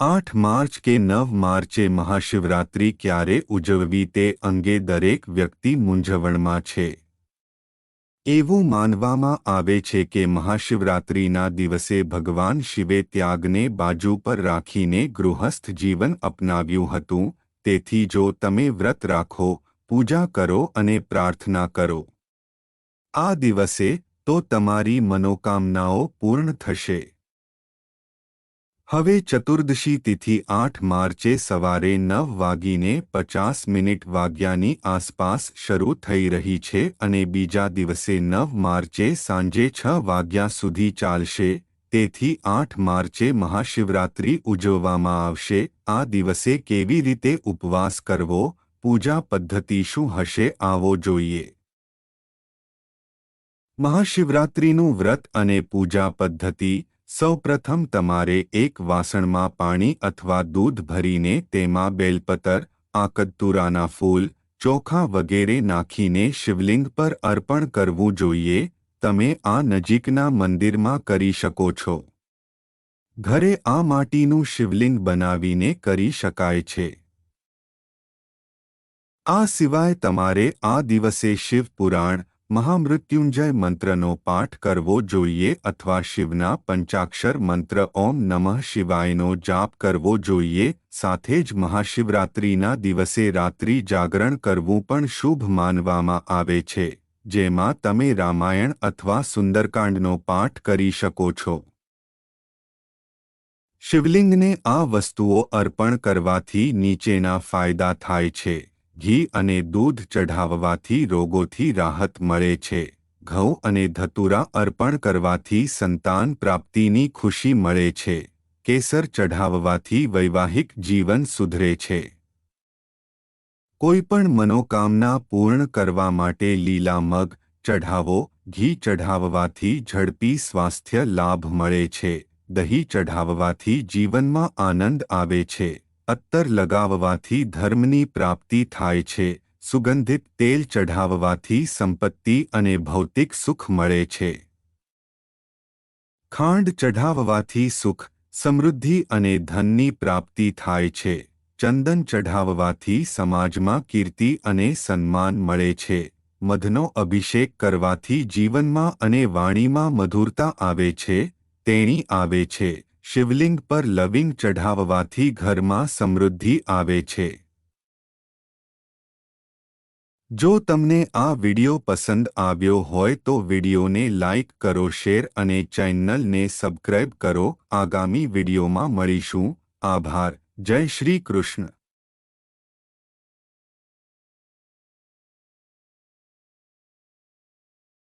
આઠ માર્ચ કે નવ માર્ચે મહાશિવરાત્રિ ક્યારે ઉજવવી તે અંગે દરેક વ્યક્તિ મૂંઝવણમાં છે. એવું માનવામાં આવે છે કે મહાશિવરાત્રિના દિવસે ભગવાન શિવે ત્યાગને બાજુ પર રાખીને ગૃહસ્થ જીવન અપનાવ્યું હતું, તેથી જો તમે વ્રત રાખો, પૂજા કરો અને પ્રાર્થના કરો આ દિવસે, તો તમારી મનોકામનાઓ પૂર્ણ થશે. હવે ચતુર્દશી તિથિ આઠ માર્ચે સવારે નવ વાગીને પચાસ મિનિટ વાગ્યાની આસપાસ શરૂ થઈ રહી છે અને બીજા દિવસે નવ માર્ચે સાંજે છ વાગ્યા સુધી ચાલશે. તેથી આઠ માર્ચે મહાશિવરાત્રિ ઉજવવામાં આવશે. આ દિવસે કેવી રીતે ઉપવાસ કરવો? પૂજા પદ્ધતિ શું હશે? આવો જોઈએ. મહાશિવરાત્રિનું વ્રત અને પૂજા પદ્ધતિ સૌપ્રથમ તમારે એક વાસણમાં પાણી અથવા દૂધ ભરીને તેમાં બેલપતર, આકદતુરાના ફૂલ, ચોખા વગેરે નાખીને શિવલિંગ પર અર્પણ કરવું જોઈએ. તમે આ નજીકના મંદિરમાં કરી શકો છો. ઘરે આ માટીનું શિવલિંગ બનાવીને કરી શકાય છે. આ સિવાય તમારે આ દિવસે શિવ પુરાણ મહામૃત્યુંજય મંત્રનો પાઠ કરવો જોઈએ અથવા શિવના પંચાક્ષર મંત્ર ઓમ નમઃ શિવાયનો જાપ કરવો જોઈએ. સાથે જ મહાશિવરાત્રિના દિવસે રાત્રિ જાગરણ કરવું પણ શુભ માનવામાં આવે છે. જેમાં તમે રામાયણ અથવા સુંદરકાંડનો પાઠ કરી શકો છો. શિવલિંગને આ વસ્તુઓ અર્પણ કરવાથી નીચેના ફાયદા થાય છે. ઘી અને દૂધ ચઢાવવાથી રોગોથી રાહત મળે છે. ઘઉં અને ધતુરા અર્પણ કરવાથી સંતાન પ્રાપ્તિની ખુશી મળે છે. કેસર ચઢાવવાથી વૈવાહિક જીવન સુધરે છે. કોઈપણ મનોકામના પૂર્ણ કરવા માટે લીલા મગ ચઢાવો, ઘી ચઢાવવાથી ઝડપી સ્વાસ્થ્ય લાભ મળે છે. દહીં ચઢાવવાથી જીવનમાં આનંદ આવે છે. અત્તર લગાવવાથી ધર્મની પ્રાપ્તિ થાય છે, સુગંધિત તેલ ચઢાવવાથી સંપત્તિ અને ભૌતિક સુખ મળે છે. ખાંડ ચઢાવવાથી સુખ, સમૃદ્ધિ અને ધનની પ્રાપ્તિ થાય છે. ચંદન ચઢાવવાથી સમાજમાં કીર્તિ અને સન્માન મળે છે. મધનો અભિષેક કરવાથી જીવનમાં અને વાણીમાં મધુરતા આવે છે, તેણી આવે છે. શિવલિંગ પર લવિંગ ચઢાવવાથી ઘરમાં સમૃદ્ધિ આવે છે. જો તમને આ વિડિયો પસંદ આવ્યો હોય તો વિડિયોને લાઇક કરો, શેર અને ચેનલને સબસ્ક્રાઇબ કરો. આગામી વિડિયોમાં મળીશું. આભાર. જય શ્રી કૃષ્ણ.